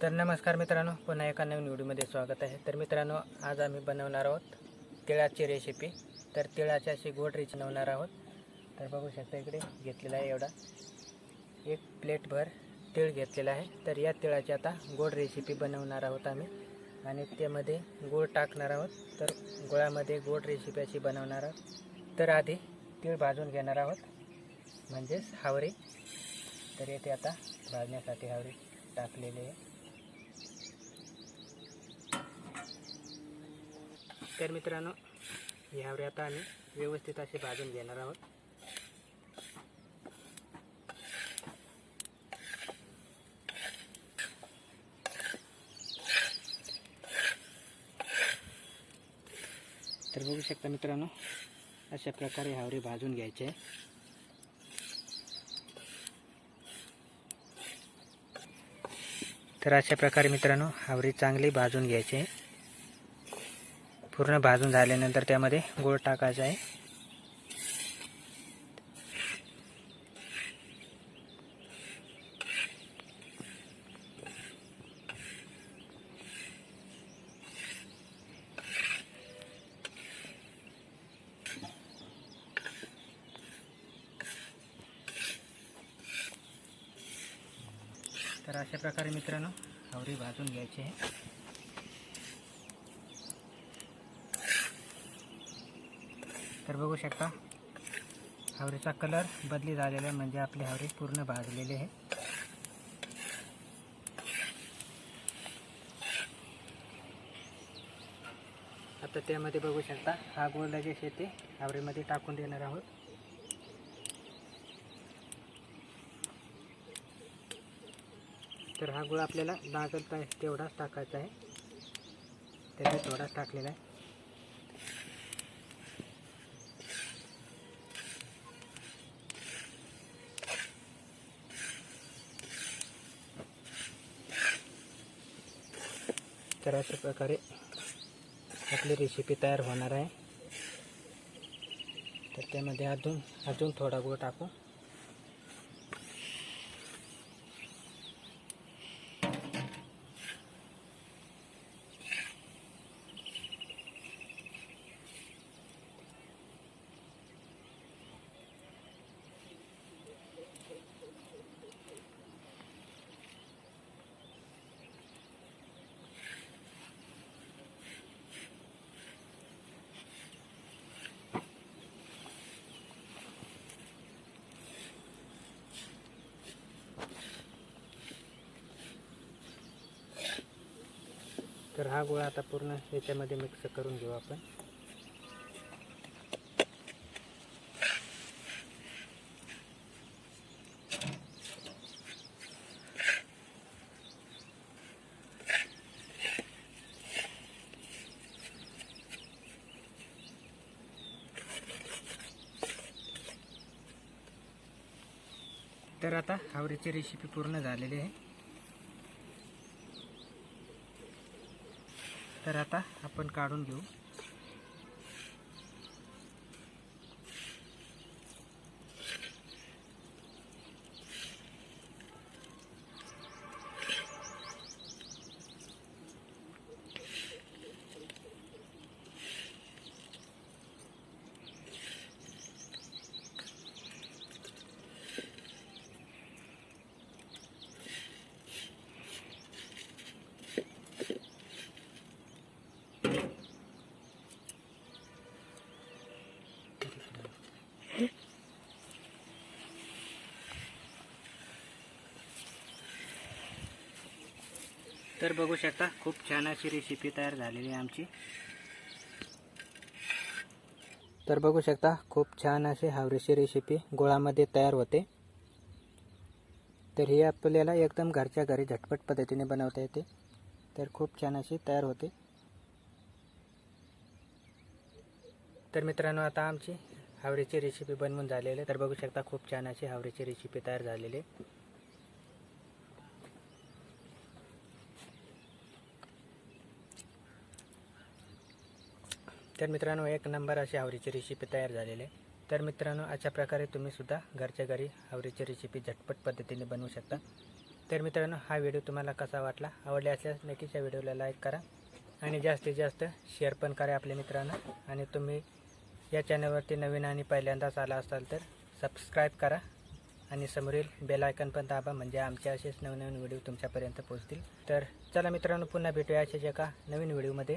तर नमस्कार मित्रांनो पुन्हा एका नवीन व्हिडिओमध्ये स्वागत आहे. तर मित्रांनो आज आम्ही बनवणार आहोत तिळाची रेसिपी तर तिळाची अशी गोड रेची बनवणार आहोत. तर बघू शकता इकडे घेतलेला आहे एवढा. एक प्लेटभर तीळ घेतलेला आहे. तर या तिळाची आता गोड रेसिपी बनवणार आहोत आम्ही. आणि त्यामध्ये गोड टाकणार आहोत. तर गोळ्यामध्ये गोड रेसिपी अशी बनवणार आहोत. तर आधी तीळ भाजून घेणार आहोत. म्हणजेच हावरे. तर येथे आता भाजण्यासाठी हावरे टाकलेले. आहे तर मित्रांनो. यावर आता आम्ही व्यवस्थित असे भाजून घेणार आहोत. तर बघू शकता मित्रांनो अशा प्रकारे हावरे भाजून घ्यायचे आहे. तर अशा प्रकारे मित्रांनो हावरी चांगली भाजून घ्यायची आहे. पूर्ण भाजून झाल्यानंतर त्यामध्ये गोळ टाकायचा आहे. तर अशा प्रकारे मित्रांनो आवरी भाजून घ्यायची आहे. तर बघू शकता हावरीचा कलर बदली झालेला आहे म्हणजे आपले हावरी पूर्ण भाजलेले आहे. आता त्यामध्ये बघू शकता हा गोळ लगेच येते हावरीमध्ये टाकून देणार आहोत. तर हा गुळ आपल्याला लागल तेवढाच टाकायचा आहे. त्याच्यात थोडाच टाकलेला आहे. तर अशा प्रकारे आपली रेसिपी तयार होणार आहे. तर त्यामध्ये अजून अजून थोडा गोळ टाकू. तर हा गोळा आता पूर्ण याच्यामध्ये मिक्स करून घेऊ आपण. तर आता हावरीची रेसिपी पूर्ण झालेली आहे. तर आता आपण काढून घेऊ. तर बघू शकता खूप छान अशी रेसिपी तयार झालेली आहे आमची. तर बघू शकता खूप छान अशी हावरेची रेसिपी गोळामध्ये तयार होते. तर ही आपल्याला एकदम घरच्या घरी झटपट पद्धतीने बनवता येते. तर खूप छान अशी तयार होते. तर मित्रांनो आता आमची हावरेची रेसिपी बनवून झालेली आहे. तर बघू शकता खूप छान अशी हावरेची रेसिपी तयार झालेली आहे. तर मित्रांनो एक नंबर अशी आवरीची रेसिपी तयार झालेली आहे. तर मित्रांनो अशा प्रकारे तुम्ही सुद्धा घरच्या घरी आवरीची रेसिपी झटपट पद्धतीने बनवू शकता. तर मित्रांनो हा व्हिडिओ तुम्हाला कसा वाटला? आवडला असल्यास नक्कीच या व्हिडिओला लाईक करा आणि जास्तीत जास्त शेअर पण करा आपल्या मित्रांना. आणि तुम्ही या चॅनलवरती नवीन आणि पहिल्यांदाच आला असाल तर सबस्क्राईब करा आणि समोरील बेल आयकन पण दाबा म्हणजे आमचे असेच नवनवीन व्हिडिओ तुमच्यापर्यंत पोहोचतील. तर चला मित्रांनो पुन्हा भेटूया अशाच एका नवीन व्हिडिओमध्ये